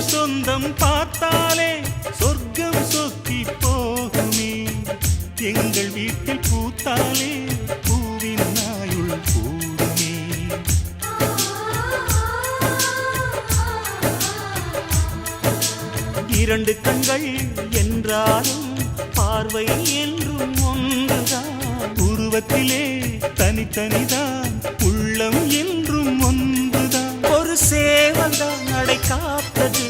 சொந்தம் பார்த்தாலே சொர்க்கம் சொத்தி போகுமே. எங்கள் வீட்டில் பூத்தாலே பூவின் நாயுள் கூடுமே. இரண்டு கண்கள் என்றாலும் பார்வை என்றும் ஒன்றுதான். உருவத்திலே தனித்தனிதான் உள்ளம் என்றும் ஒன்றுதான். ஒரு சேவல்தான் நடை காத்தது